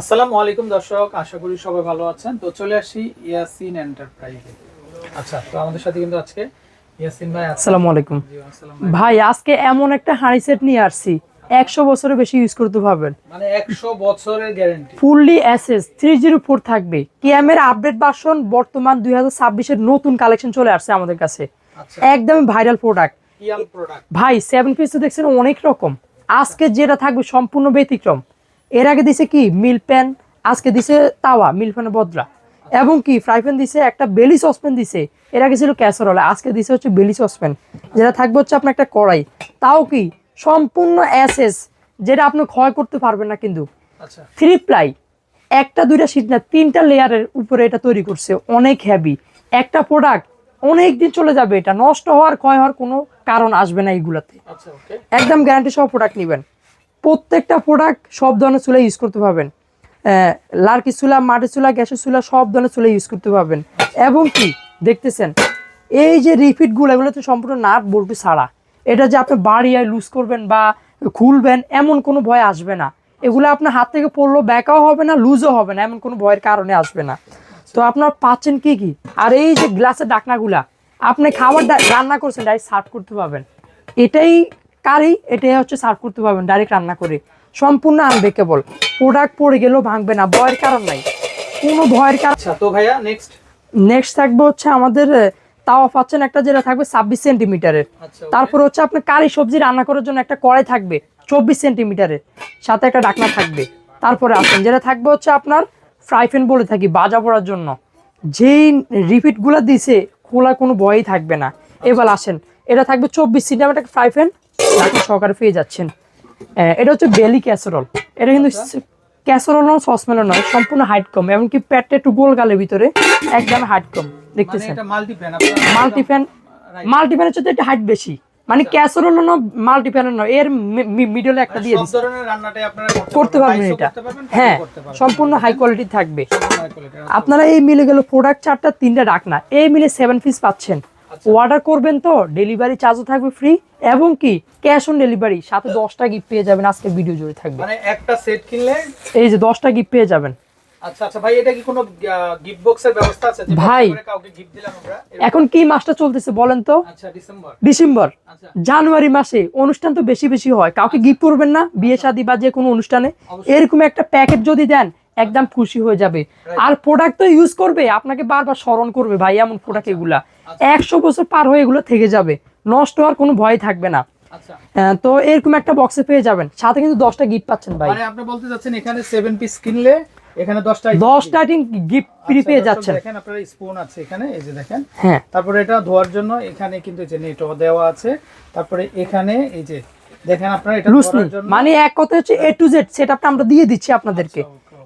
আসসালামু আলাইকুম দর্শক আশা করি সবাই ভালো আছেন। তো চলে আসি ইয়াসিন এন্টারপ্রাইজে। আচ্ছা তো আমাদের সাথে কিন্তু আজকে ইয়াসিন ভাই আসসালামু আলাইকুম। ভাই আজকে এমন একটা হাঁড়ি সেট নিয়ে আসছি। একশো বছরের বেশি ইউজ করতে পারবেন মানে একশো বছরের guarantee fully SS three zero four থাকবে। কিয়ামের আপডেট ভার্সন বর্তমান দুই হাজার ছাব্বিশের নতুন কালেকশন চলে আসছে আমাদের কাছে। আচ্ছা। একদম ভাইরাল প্রোডাক্ট প্রোডাক্ট ভাই সেভেন পিস তো দেখছেন অনেক রকম। আজকে যেটা থাকবে সম্পূর্ণ ব্যতিক্রম। এর আগে দিছে কি? মিল প্যান আজকে দিছে তাওয়া মিল প্যানের বদরা এবং কি ফ্রাই প্যান দিছে একটা বেলি সসপ্যান দিছে। এর আগে ছিল ক্যাসারোল আজকে দিছে হচ্ছে বেলি সসপ্যান যেটা থাকবে হচ্ছে আপনার একটা কড়াই। তাও কি সম্পূর্ণ অ্যাসেস যেটা আপনি ক্ষয় করতে পারবেন না কিন্তু। আচ্ছা। থ্রি প্লাই একটা দুইটা সিট না তিনটা লেয়ারের উপরে এটা তৈরি করছে অনেক হেভি একটা প্রোডাক্ট অনেক দিন চলে যাবে এটা নষ্ট হওয়ার ক্ষয় হওয়ার কোনো কারণ আসবে না এইগুলাতে। আচ্ছা ওকে একদম গ্যারান্টি সহ প্রোডাক্ট নেবেন। প্রত্যেকটা প্রোডাক্ট সব ধরনের চুলা ইউজ করতে পারবেন। লার্কি চুলা মাটির চুলা, গ্যাসের চুলা, সব ধরনের চুলা ইউজ করতে পারবেন। এবং কি, দেখতেছেন, এই যে রিফিটগুলো এগুলো তো সম্পূর্ণ নাট বল্টু ছাড়া। এটা যে আপনি বাড়িয়ে লুজ করবেন বা খুলবেন, এমন কোনো ভয় আসবে না। এগুলো আপনার হাত থেকে পড়ল ব্যাকাও হবে না লুজও হবে না, এমন কোনো ভয়ের কারণে আসবে না। তো আপনার পাচ্ছেন কি কি? আর এই যে গ্লাসের ডাকনাগুলা, আপনি খাবার রান্না করছেন ডাইরেক্ট সার্ভ করতে পারবেন। এটাই কারি এটাই হচ্ছে সার্ভ করতে পারবেন ডাইরেক্ট রান্না করে। সম্পূর্ণ আনব্রেকেবল প্রোডাক্ট পড়ে গেলেও ভাঙবে না ভয়ের কারণ নাই। কোনো ভয়ের কারণ আচ্ছা তো ভাইয়া নেক্সট নেক্সট থাকবে হচ্ছে আমাদের তাওয়া পাচ্ছেন একটা যেটা থাকবে ছাব্বিশ সেন্টিমিটারের আচ্ছা তারপর হচ্ছে আপনার কারি সবজি রান্না করার জন্য একটা কড়াই থাকবে চব্বিশ সেন্টিমিটারের সাথে একটা ডাকনা থাকবে। তারপরে আসেন যেটা থাকবে হচ্ছে আপনার ফ্রাই প্যান বলে থাকি বাজা পড়ার জন্য। যেই রিপিটগুলো দিছে খোলা কোনো ভয়ই থাকবে না। এবার আসেন এটা থাকবে চব্বিশ সেন্টিমিটার ফ্রাই প্যান ডাকনা সহকারে পেয়ে যাচ্ছেন। এটা হচ্ছে বেলি ক্যাসেরল। এটা কিন্তু ক্যাসেরল নয় সসমেলও নয় সম্পূর্ণ হাইট কম এমনকি প্যাটটা একটু গোল গালের ভিতরে একদম হাইট কম। মানে দেখতেছেন? মাল্টিফ্যান মাল্টিফ্যানের সাথে একটা হাইট বেশি। মানে ক্যাসেরোল না মাল্টিফ্যানের নয়। এর মিডলে একটা দিয়ে রান্নাটাই আপনারা করতে পারবেন এটা। হ্যাঁ। সম্পূর্ণ হাই কোয়ালিটি থাকবে। আপনারা এই মিলে গেল প্রোডাক্ট চারটা তিনটা রাখনা। এই মিলে সেভেন পিস পাচ্ছেন। আচ্ছা। অর্ডার করবেন তো ডেলিভারি চার্জও থাকবে ফ্রি এবং কি ক্যাশ অন ডেলিভারি সাথে দশটা গিফট পেয়ে যাবেন আজকে ভিডিও জুড়ে থাকবে। মানে একটা সেট কিনলে? এই যে দশটা গিফট পেয়ে যাবেন। আচ্ছা আচ্ছা ভাই এটা কি কোনো গিফট বক্সের ব্যবস্থা আছে? যে ভাই। box কাউকে গিফট দিলাম আমরা? এখন কি মাসটা চলতেছে বলেন তো? আচ্ছা ডিসেম্বর ডিসেম্বর আচ্ছা। জানুয়ারি মাসে অনুষ্ঠান তো বেশি বেশি হয়। কাউকে গিফট করবেন না বিয়ে শাদী বা যে কোনো অনুষ্ঠানে। এরকম একটা প্যাকেট যদি দেন একদম খুশি হয়ে যাবে। আর প্রোডাক্ট তো ইউজ করবে আপনাকে বারবার স্মরণ করবে ভাই এমন প্রোডাক্ট এগুলা। একশো বছর পার হয়ে এগুলো থেকে যাবে। নষ্ট হওয়ার কোনো ভয় থাকবে না। আচ্ছা। তো এরকম একটা বক্সে পেয়ে যাবেন। সাথে কিন্তু দশটা গিফট পাচ্ছেন ভাই। মানে আপনি বলতে যাচ্ছেন এখানে 7 পিস কিনলে এখানে 10টা দশটা গিফট ফ্রি পেয়ে যাচ্ছেন। দেখেন আপনারা স্পুন আছে এখানে এই যে দেখেন। হ্যাঁ। তারপরে এটা ধোয়ার জন্য এখানে কিন্তু এই যে নেটও দেওয়া আছে। তারপরে এখানে এই যে দেখেন আপনারা এটা জন্য মানে এক কথা হচ্ছে এ টু জেড সেট আপটা আমরা দিয়ে দিচ্ছি আপনাদেরকে।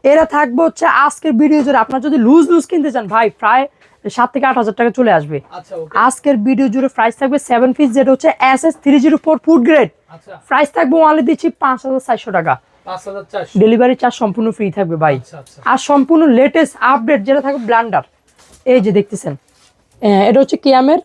এরা থাকবে হচ্ছে আজকের ভিডিও জুড়ে। আপনার যদি লুজ লুজ কিনতে চান ভাই প্রায় সাত থেকে আট হাজার টাকা চলে আসবে। আচ্ছা আজকের ভিডিও জুড়ে প্রাইস থাকবে সেভেন পিস যেটা হচ্ছে S S three zero four food grade price থাকবে ওয়ানলি দিচ্ছি পাঁচ হাজার চারশো টাকা। ডেলিভারি চার্জ সম্পূর্ণ ফ্রি থাকবে ভাই। আচ্ছা আচ্ছা। আর সম্পূর্ণ লেটেস্ট আপডেট যেটা থাকবে ব্লান্ডার এই যে দেখতেছেন এটা হচ্ছে কিয়ামের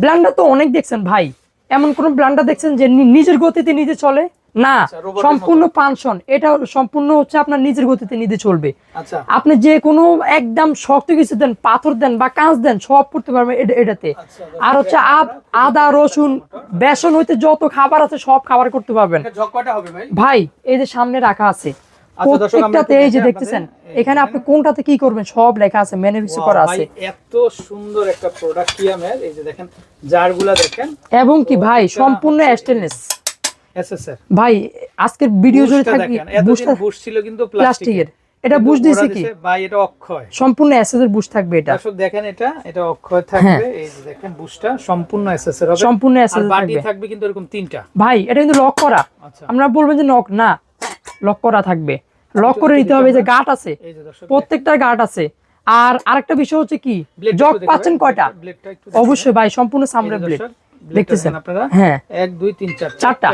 ব্লান্ডার তো অনেক দেখছেন ভাই। এমন কোন ব্লান্ডার দেখছেন যে নিজের গতিতে নিজে চলে? না আচ্ছা, সম্পূর্ণ পানশন এটা সম্পূর্ণ হচ্ছে আপনার নিজের গতিতে নিজে চলবে। আচ্ছা। আপনি যে কোনো একদম শক্ত কিছু দেন পাথর দেন বা কাঁচ দেন সব করতে পারবেন এটা- এটাতে। আচ্ছা, আর হচ্ছে আদ- আদা রসুন বেসন হইতে যত খাবার আছে সব খাবার করতে পারবেন। ভাই। এই যে সামনে রাখা আছে প্রত্যেকটাতে এই যে দেখতেছেন এখানে আপনি কোনটাতে কি করবেন সব লেখা আছে ম্যানুফ্যাকচার করা আছে। এত সুন্দর একটা প্রোডাক্ট কিয়ামের এই যে দেখেন জারগুলা দেখেন। এবং কি ভাই সম্পূর্ণ স্টেনলেস ভাই আজকের ভিডিও জুড়ে বুশ ছিল কিন্তু প্লাস্টিকের এটা বুশ দিয়েছে কি? ভাই এটা অক্ষয়। সম্পূর্ণ এসএস এর বুশ থাকবে এটা। দর্শক দেখেন এটা এটা অক্ষয় থাকবে। এই যে দেখেন বুশটা সম্পূর্ণ এসএসআর হবে। সম্পূর্ণ এসএস বাটি থাকবে। কিন্তু এরকম তিনটা। ভাই এটা কিন্তু লক করা। আচ্ছা। আমরা বলবেন যে নক না লক করা থাকবে। লক করে নিতে হবে যে গার্ড আছে। এই প্রত্যেকটার গার্ড আছে। আর আরেকটা বিষয় হচ্ছে কি জগ পাচ্ছেন কয়টা? অবশ্যই ভাই সম্পূর্ণ। সামনে ব্লেড দেখতেছেন? আপনারা? হ্যাঁ। এক দুই তিন চার। চারটা।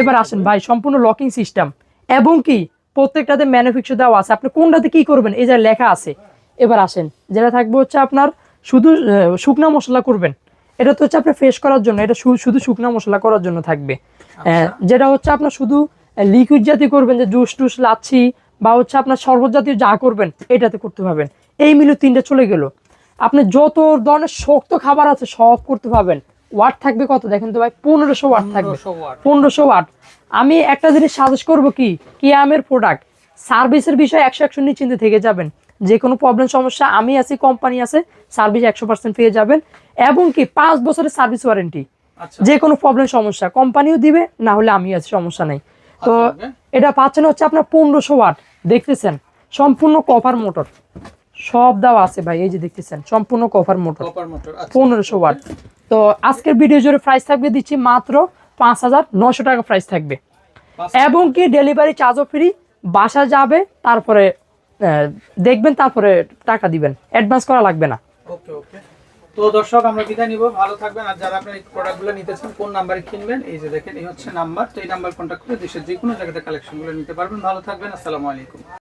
এবার আসেন ভাই সম্পূর্ণ লকিং সিস্টেম এবং কি প্রত্যেকটাতে ম্যানুফ্যাকচার দেওয়া আছে। আপনি কোনটাতে কি করবেন? এই যে লেখা আছে। এবার আসেন। যেটা থাকবে হচ্ছে আপনার শুধু শুকনা মশলা করবেন। এটা তো হচ্ছে আপনার ফ্রেশ করার জন্য। এটা শুধু শুকনা মশলা করার জন্য থাকবে। আহ, যেটা হচ্ছে আপনার শুধু লিকুইড জাতীয় করবেন যে জুস টুস লাচ্ছি বা হচ্ছে আপনার শরবত জাতীয় যা করবেন এটাতে করতে পারবেন। এই মিলে তিনটা চলে গেল। আপনি যত ধরনের শক্ত খাবার আছে সব করতে পারবেন। ওয়াট থাকবে কত? দেখেন তো ভাই পনেরোশো ওয়াট থাকবে। পনেরোশো ওয়াট। আমি একটা জিনিস সাজেস্ট করব কি? কিয়ামের প্রোডাক্ট সার্ভিসের বিষয়ে একশো একশো নিশ্চিন্তে থেকে যাবেন। যে কোনো প্রবলেম সমস্যা আমি আছি কোম্পানি আছে সার্ভিস একশো পার্সেন্ট পেয়ে যাবেন। এবং কি পাঁচ বছরের সার্ভিস ওয়ারেন্টি আচ্ছা। যে কোনো প্রবলেম সমস্যা কোম্পানিও দিবে না হলে আমি আছি সমস্যা নেই। তো আচ্ছা. এটা পাচ্ছেন হচ্ছে আপনার পনেরোশো ওয়াট। দেখতেছেন সম্পূর্ণ কভার মোটর সব দেওয়া আছে ভাই এই যে দেখতেছেন সম্পূর্ণ কভার মোটর কপার মোটর আচ্ছা। পনেরোশো ওয়াট তো আজকের ভিডিও জুড়ে প্রাইস থাকবে দিচ্ছি মাত্র পাঁচ হাজার নশো টাকা প্রাইস থাকবে। এবং কি ডেলিভারি চার্জও ফ্রি বাসা যাবে তারপরে দেখবেন তারপরে টাকা দিবেন। অ্যাডভান্স করা লাগবে না। ওকে ওকে। তো দর্শক আমরা বিদায় নিব। ভালো থাকবেন। আর যারা আপনার এই প্রোডাক্টগুলো নিতেছেন কোন নাম্বারে কিনবেন এই যে দেখেন এই হচ্ছে নাম্বার তো এই নাম্বার কন্ট্যাক্ট করে দেশের যে কোনো জায়গাতে কালেকশনগুলো নিতে পারবেন। ভালো থাকবেন। আসসালামু আলাইকুম।